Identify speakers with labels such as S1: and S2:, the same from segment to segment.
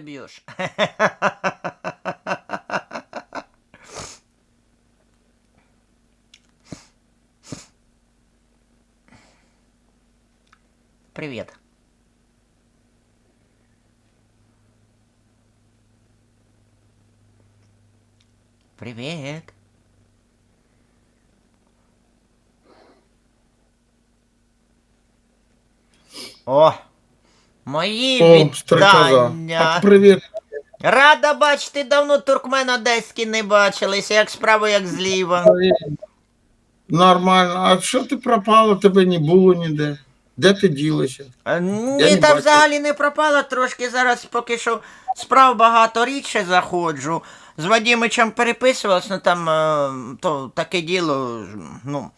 S1: б'єш. Привет. Привет. Мої
S2: О, стрекоза.
S1: вітання.
S2: Так, привіт.
S1: Рада бачити, давно туркмен одеський не бачилися, як справа, як зліва.
S2: Нормально. А що ти пропала? Тебе не було ніде. Де ти ділася?
S1: Е, Ні,
S2: не
S1: та
S2: бачив.
S1: взагалі не пропала, трошки зараз поки що справ багато рідше заходжу. З Вадімичем переписувалась, ну там е, то таке діло, ну.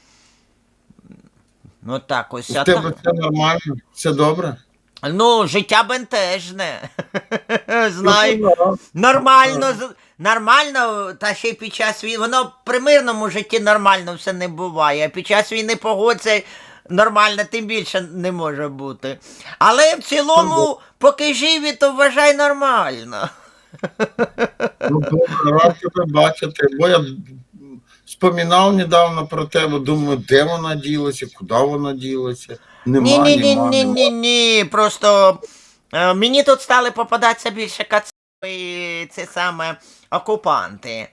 S1: Ну так ось.
S2: У
S1: а
S2: тебе
S1: так-
S2: все нормально? Все добре?
S1: Ну, життя бентежне. Знаю.
S2: Ну,
S1: Нормально, з- нормально, та ще й під час війни. Воно при мирному житті нормально все не буває. А під час війни погодься нормально, тим більше не може бути. Але в цілому, поки живі, то вважай нормально.
S2: Ну, рад тебе бачити. Бо я спомінав недавно про тебе, думаю, де вона ділася, куди вона ділася. Нема,
S1: Ні, ні, ні,
S2: нема,
S1: ні,
S2: нема.
S1: ні, ні. Просто е, мені тут стали попадатися більше кацапи, це саме окупанти.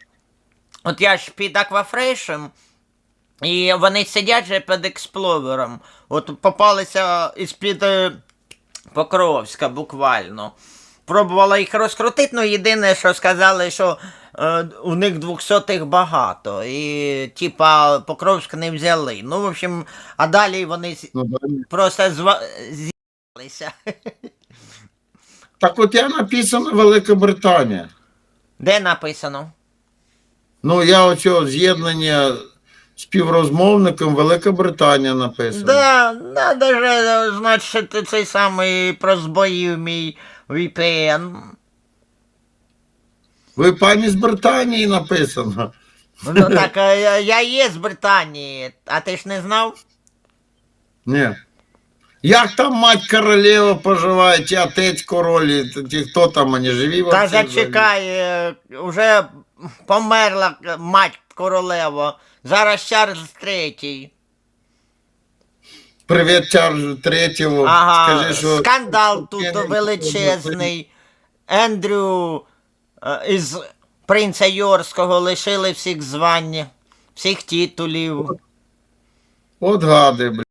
S1: От я ж під аквафрешем, і вони сидять же під експлорером. От попалися із-під е, Покровська буквально. Пробувала їх розкрутити, ну єдине, що сказали, що у них двохсотих багато. І типа Покровськ не взяли. Ну, в общем, а далі вони
S2: Ну, да.
S1: просто зва... з'їлися.
S2: Так от я написано Велика Британія.
S1: Де написано?
S2: Ну, я оцього з'єднання співрозмовником Велика Британія написано.
S1: Да, надо же, е, значить, цей самий прозбоїв мій VPN.
S2: Ви пані з Британії написано.
S1: Ну так, е, я, є з Британії, а ти ж не знав?
S2: Ні. Як там мать королева поживає, чи отець королі, ті хто там, вони живі?
S1: Та
S2: вообще
S1: зачекай, е, уже померла е, мать королева. Зараз Чарльз третій.
S2: Привіт Чарльзу Третьому.
S1: Ага,
S2: Скажи, що...
S1: скандал тут величезний. Ендрю із принца Йорського лишили всіх звань, всіх титулів.
S2: От гади, блін.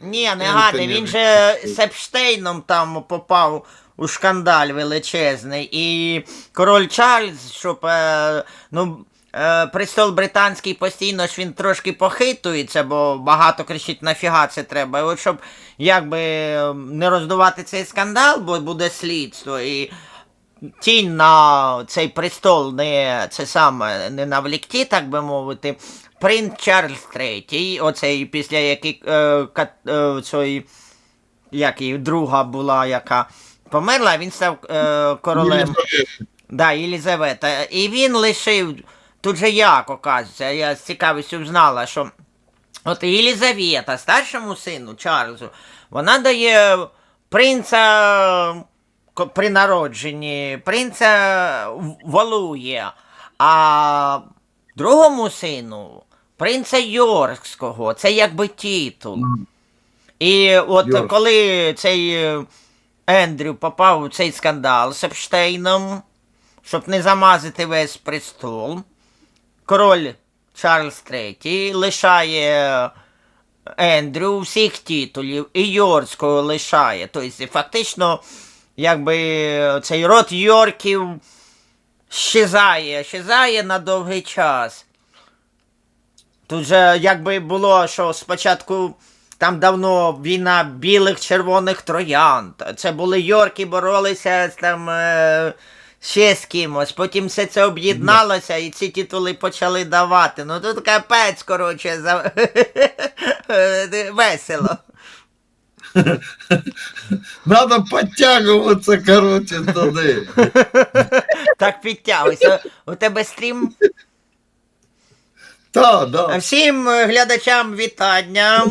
S1: Ні, не гадай, він же з Епштейном там попав у шкандаль величезний. І король Чарльз, щоб е, ну, е, престол британський постійно ж він трошки похитується, бо багато кричить, нафіга це треба. І от щоб якби е, не роздувати цей скандал, бо буде слідство. І тінь на цей престол не це саме не навлікті, так би мовити. Принц Чарльз III, оцей після який е, кат, е, цої, як її друга була, яка померла, він став е, королем. Да, Єлізавета. І він лишив, тут же як оказується, я з цікавістю знала, що от Єлізавета, старшому сину Чарльзу, вона дає принца при народженні, принца в- волує, а другому сину принца Йоркського, це якби титул. І от
S2: Йорк.
S1: коли цей е, Ендрю попав у цей скандал з Епштейном, щоб не замазати весь престол, король Чарльз III лишає Ендрю всіх титулів і Йоркського лишає. Тобто, фактично, якби цей род Йорків щезає, щезає на довгий час. Тут же якби було, що спочатку там давно війна білих червоних троянд. Це були Йорки, боролися там е, ще з кимось. Потім все це об'єдналося і ці титули почали давати. Ну тут капець, коротше, за... весело.
S2: Надо підтягуватися, коротше, туди.
S1: Так підтягуйся. У тебе стрім.
S2: Так, да.
S1: Всім е, глядачам вітання.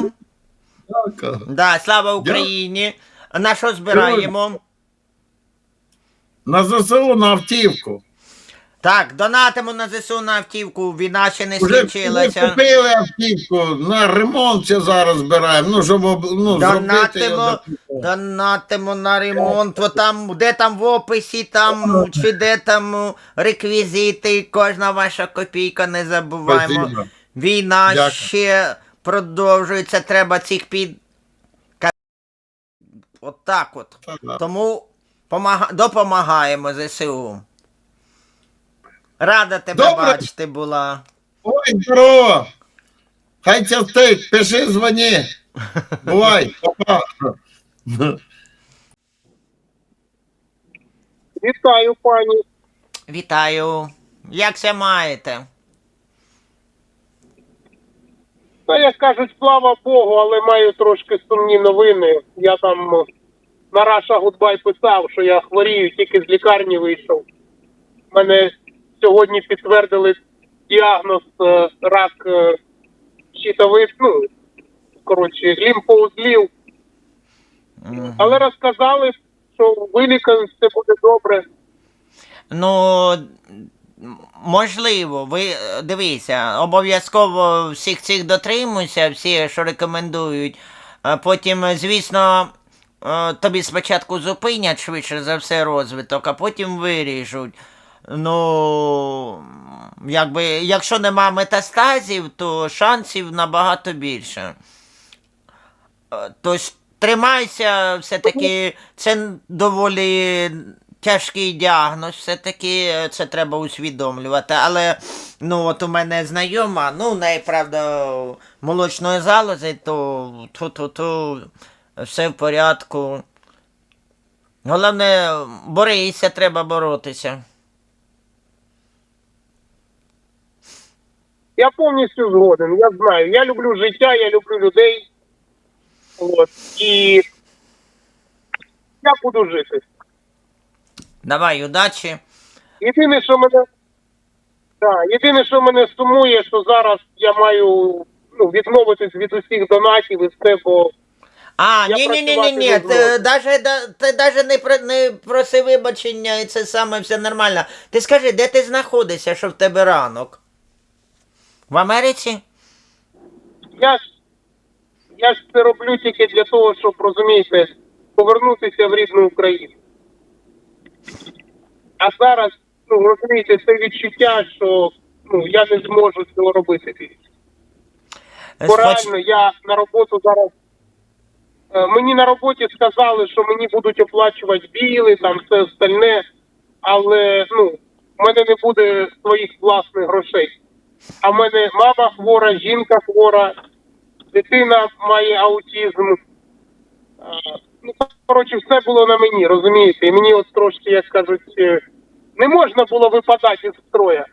S2: Дякую.
S1: Да, слава Україні. На що збираємо?
S2: На ЗСУ на автівку.
S1: Так, донатимо на ЗСУ на автівку, війна ще не
S2: Уже ми
S1: скінчилася.
S2: купили автівку, на ремонт ще зараз збираємо. Ну, щоб об- ну, зробити.
S1: Донатимо,
S2: до-
S1: донатимо на ремонт, О, там, де там в описі, там, чи де там реквізити, кожна ваша копійка, не забуваємо.
S2: Спасибо.
S1: Війна
S2: Дякую.
S1: ще продовжується, треба цих під. Ка- От так от.
S2: Та-да.
S1: Тому помага... допомагаємо ЗСУ. Рада тебе
S2: Добре.
S1: бачити була.
S2: Ой, здорово! Хай частить, пиши, дзвони. Бувай, папа.
S3: Вітаю, пані.
S1: Вітаю. Як ся маєте?
S3: Та як кажуть, слава Богу, але маю трошки сумні новини. Я там е, на Раша Гудбай писав, що я хворію, тільки з лікарні вийшов. Мене сьогодні підтвердили діагноз е, рак е, щитових, ну, коротше, лімфоузлів.
S1: Мгм.
S3: Але розказали, що вилікаємо, все буде добре.
S1: Ну, можливо, ви дивіться, обов'язково всіх цих дотримуйся, всі, що рекомендують. А потім, звісно, е, тобі спочатку зупинять швидше за все розвиток, а потім виріжуть. Ну, якби, якщо нема метастазів, то шансів набагато більше. Е, Тож тримайся, все-таки це доволі тяжкий діагноз, все-таки е, це треба усвідомлювати. Але ну от у мене знайома, ну, в неї, правда, молочної залози, то, то все в порядку. Головне, борися, треба боротися.
S3: Я повністю згоден. Я знаю. Я люблю життя, я люблю людей. От. І я буду жити.
S1: Давай, удачі.
S3: Єдине, що мене. Так, єдине, що мене сумує, що зараз я маю ну, відмовитись від усіх донатів і все, бо
S1: А,
S3: Я
S1: ні, ні, ні, ні,
S3: працювати
S1: ні.
S3: не
S1: Ти
S3: зможу.
S1: даже, да- ти даже не, про, не проси вибачення, і це саме все нормально. Ти скажи, де ти знаходишся, що в тебе ранок? В Америці?
S3: я ж я ж це роблю тільки для того, щоб розумієте, повернутися в рідну Україну. А зараз, ну розумієте, це відчуття, що ну я не зможу цього робити. Бо реально я на роботу зараз. е, Мені на роботі сказали, що мені будуть оплачувати біли, там все остальне, але ну, в мене не буде своїх власних грошей. А в мене мама хвора, жінка хвора, дитина має аутизм. Е, Ну, коротше, все було на мені, розумієте? І мені от трошки, як кажуть, е, не можна було випадати з строя.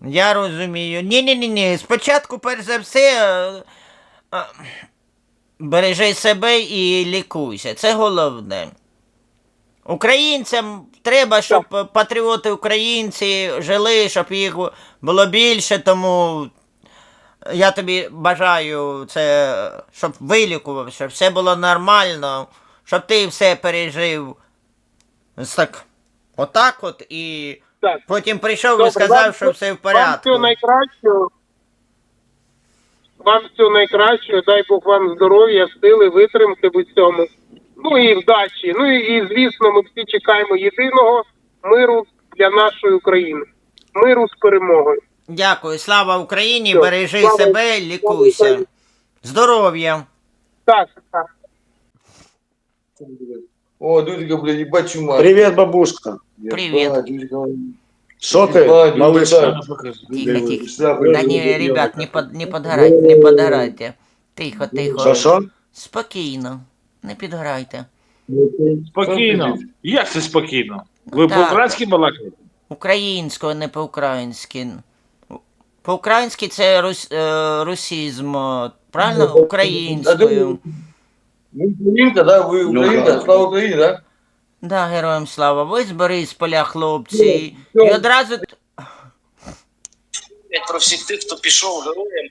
S1: Я розумію. Ні, ні, ні, ні. Спочатку, перш за все, е, е, бережи себе і лікуйся. Це головне. Українцям треба, щоб патріоти українці жили, щоб їх було більше, тому я тобі бажаю це, щоб вилікувався, все було нормально, щоб ти все пережив. Так, отак от і
S3: Так.
S1: потім прийшов і сказав,
S3: вам
S1: що все в порядку.
S3: Вам всього найкращого. Вам всього найкращого, дай Бог вам здоров'я, сили, витримки в усьому. Ну і вдачі. Ну і, і звісно, ми всі чекаємо єдиного миру для нашої України. Миру з перемогою.
S1: Дякую, слава Україні,
S3: Все,
S1: бережи
S3: слава-
S1: себе, лікуйся. Здоров'я.
S3: Так, так.
S4: О, Дудька, блядь, ебать чума.
S5: Привет, бабушка.
S1: Привет.
S5: Что ты, малышка?
S1: Тихо, тихо. Да не, ребят, не, под, не подгорайте, не подгорайте. Тихо, тихо.
S5: Що, що?
S1: Спокійно, не підгорайте.
S6: Спокійно. Як це спокійно? Ви
S1: так.
S6: по-українськи балакаєте?
S1: Українською, не по-українськи. По-українськи це рус, е, русізм, е, правильно? Українською.
S4: Ви українка, да? Ви українка? Слава Україні, да?
S1: Да, героям слава. Ви з Борисполя, хлопці.
S4: Ну,
S1: І одразу
S7: про всіх тих, хто пішов героєм.